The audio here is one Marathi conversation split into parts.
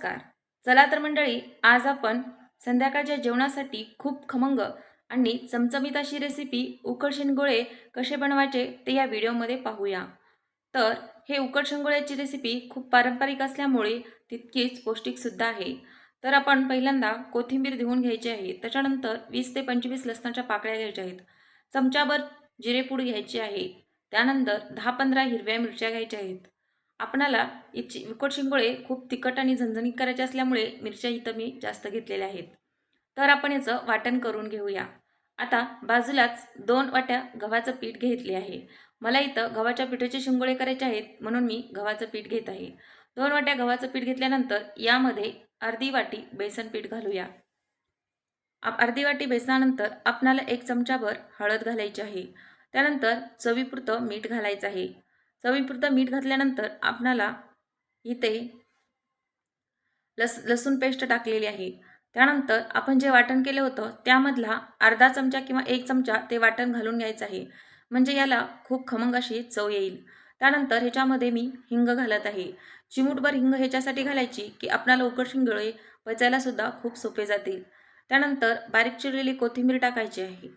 नमस्कार. चला तर मंडळी आज आपण संध्याकाळच्या जेवणासाठी खूप खमंग आणि चमचमीत अशी रेसिपी उकड शेंगोळे कसे बनवायचे ते या व्हिडिओमध्ये पाहूया. तर हे उकड शेंगोळ्याची रेसिपी खूप पारंपरिक असल्यामुळे तितकीच पौष्टिकसुद्धा आहे. तर आपण पहिल्यांदा कोथिंबीर धुवून घ्यायची आहे. त्याच्यानंतर वीस ते पंचवीस लसणाच्या पाकळ्या घ्यायच्या आहेत. चमच्याभर जिरेपूड घ्यायची आहे. त्यानंतर दहा पंधरा हिरव्या मिरच्या घ्यायच्या आहेत. आपणाला इची विकट शिंगोळे खूप तिखट आणि झणझणीत करायचे असल्यामुळे मिरच्या इथं मी जास्त घेतलेल्या आहेत. तर आपण याचं वाटण करून घेऊया. आता बाजूलाच दोन वाट्या गव्हाचं पीठ घेतले आहे. मला इथं गव्हाच्या पिठाचे शिंगोळे करायचे आहेत म्हणून मी गव्हाचं पीठ घेत आहे. दोन वाट्या गव्हाचं पीठ घेतल्यानंतर यामध्ये अर्धी वाटी बेसन पीठ घालूया. आप- अर्धी वाटी बेसनानंतर आपणाला एक चमचाभर हळद घालायची आहे. त्यानंतर चवीपुरतं मीठ घालायचं आहे. चवीपुरतं मीठ घातल्यानंतर आपणाला इथे लस लसूण पेस्ट टाकलेली आहे. त्यानंतर आपण जे वाटण केलं होतं त्यामधला अर्धा चमचा किंवा एक चमचा ते वाटण घालून घ्यायचं आहे. म्हणजे याला खूप खमंग अशी चव येईल. त्यानंतर ह्याच्यामध्ये मी हिंग घालत आहे. चिमूटभर हिंग ह्याच्यासाठी घालायची की आपणाला उकड शिंगळे पचायलासुद्धा खूप सोपे जातील. त्यानंतर बारीक चिरलेली कोथिंबीर टाकायची आहे.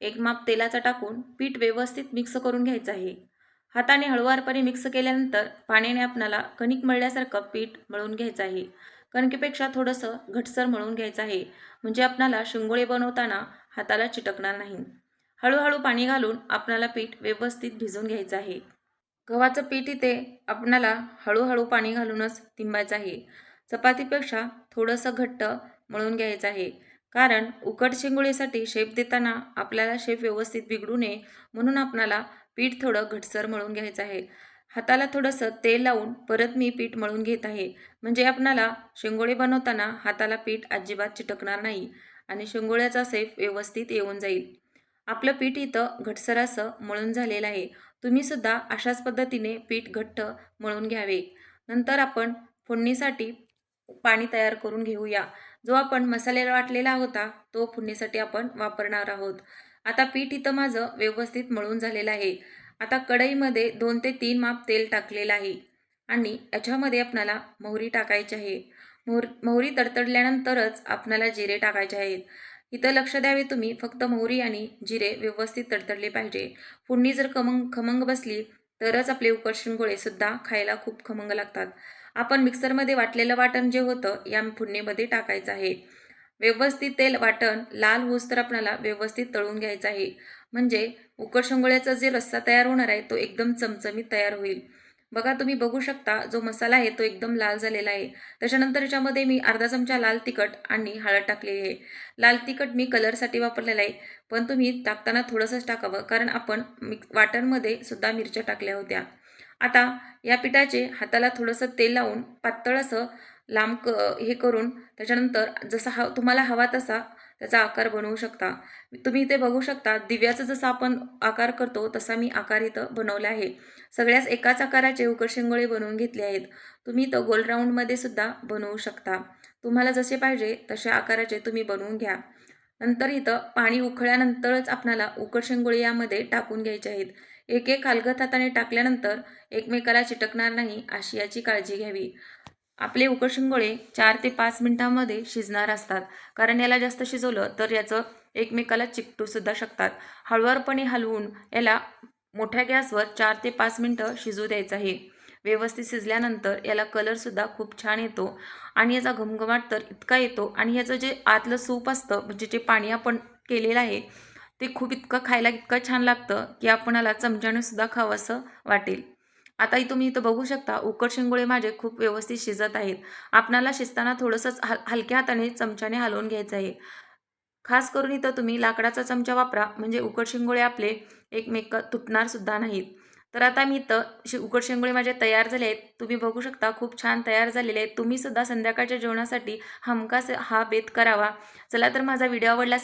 एक माप तेलाचा टाकून पीठ व्यवस्थित मिक्स करून घ्यायचं आहे. हाताने हळुवारपणे मिक्स केल्यानंतर पाण्याने आपणाला कणिक मळल्यासारखं पीठ मळून घ्यायचं आहे. कणकेपेक्षा थोडंसं घटसर मळून घ्यायचं आहे. म्हणजे आपणाला शिंगोळे बनवताना हाताला चिटकणार नाही. हळूहळू पाणी घालून आपणाला पीठ व्यवस्थित भिजवून घ्यायचं आहे. गव्हाचं पीठ इथे आपणाला हळूहळू पाणी घालूनच तिंबायचं आहे. चपातीपेक्षा थोडंसं घट्ट मळून घ्यायचं आहे. कारण उकड शिंगोळीसाठी शेप देताना आपल्याला शेप व्यवस्थित बिघडू नये म्हणून आपणाला पीठ थोडं घटसर मळून घ्यायचं आहे. हाताला थोडंसं तेल लावून परत मी पीठ मळून घेत आहे. म्हणजे आपणाला शेंगोळे बनवताना हाताला पीठ अजिबात चिटकणार नाही आणि शेंगोळ्याचा सेफ व्यवस्थित येऊन जाईल. आपलं पीठ इथं घटसर असं मळून झालेलं आहे. तुम्हीसुद्धा अशाच पद्धतीने पीठ घट्ट मळून घ्यावे. नंतर आपण फोडणीसाठी पाणी तयार करून घेऊया. जो आपण मसाल्याला वाटलेला होता तो फोडणीसाठी आपण वापरणार आहोत. आता पीठ इथं माझं व्यवस्थित मळून झालेलं आहे. आता कढईमध्ये दोन ते तीन माप तेल टाकलेलं आहे. आणि याच्यामध्ये आपणाला मोहरी टाकायची आहे. मोहर मोहरी तडतडल्यानंतरच आपणाला जिरे टाकायचे आहेत. इथं लक्ष द्यावे तुम्ही फक्त मोहरी आणि जिरे व्यवस्थित तडतडले पाहिजे. फोडणी जर खमंग खमंग बसली तरच आपले उकड सुद्धा खायला खूप खमंग लागतात. आपण मिक्सरमध्ये वाटलेलं वाटण जे होतं या फोडणीमध्ये टाकायचं आहे. व्यवस्थित तेल वाटण लाल होऊस तर आपल्याला व्यवस्थित तळून घ्यायचं आहे. म्हणजे उकड शेंगोळ्याचा जे रस्सा तयार होणार आहे तो एकदम चमचमीत तयार होईल. बघा तुम्ही बघू शकता जो मसाला आहे तो एकदम लाल झालेला आहे. त्याच्यानंतर याच्यामध्ये मी अर्धा चमचा लाल तिखट आणि हळद टाकलेली आहे. लाल तिखट मी कलरसाठी वापरलेला आहे पण तुम्ही टाकताना थोडंसंच टाकावं कारण आपण मिक्स वाटणमध्ये सुद्धा मिरच्या टाकल्या होत्या. आता या पिठाचे हाताला थोडंसं तेल लावून पातळ असं लांब क हे करून त्याच्यानंतर जसा हा तुम्हाला हवा तसा त्याचा आकार बनवू शकता. तुम्ही इथे बघू शकता दिव्याचा जसा आपण आकार करतो तसा मी आकार इथं बनवला आहे. सगळ्याच एकाच आकाराचे उकडशेंगोळे बनवून घेतले आहेत. तुम्ही इथं गोल राऊंडमध्ये सुद्धा बनवू शकता. तुम्हाला जसे पाहिजे तशा आकाराचे तुम्ही बनवून घ्या. नंतर इथं पाणी उकळल्यानंतरच आपणाला उकडशेंगोळे यामध्ये टाकून घ्यायचे आहेत. एक एक हलगत हाताने टाकल्यानंतर एकमेकाला चिटकणार नाही अशी याची काळजी घ्यावी. आपले उकडशिंगोळे चार ते पाच मिनटामध्ये शिजणार असतात. कारण याला जास्त शिजवलं तर याचं एकमेकाला चिकटूसुद्धा शकतात. हळूवारपणे हलवून याला मोठ्या गॅसवर चार ते पाच मिनटं शिजू द्यायचं आहे. व्यवस्थित शिजल्यानंतर याला कलरसुद्धा खूप छान येतो. आणि याचा घमघमाट तर इतका येतो आणि याचं जे आतलं सूप असतं म्हणजे जे पाणी आपण केलेलं आहे ते खूप इतकं खायला इतकं छान लागतं की आपणाला चमच्याने सुद्धा खावंसं वाटेल. आताही तुम्ही इथं बघू शकता उकड शिंगोळे माझे खूप व्यवस्थित शिजत आहेत. आपणाला शिजताना थोडंसंच हल हलक्या हाताने चमच्याने हलवून घ्यायचं आहे. खास करून इथं तुम्ही लाकडाचा चमचा वापरा म्हणजे उकड शिंगोळे आपले एकमेक तुटणार सुद्धा नाहीत. तर आता मी इथं शि उकड शेंगोळे माझे तयार झाले आहेत. तुम्ही बघू शकता खूप छान तयार झालेले आहेत. तुम्ही सुद्धा संध्याकाळच्या जेवणासाठी हमखास हा बेत करावा. चला तर माझा व्हिडिओ आवडला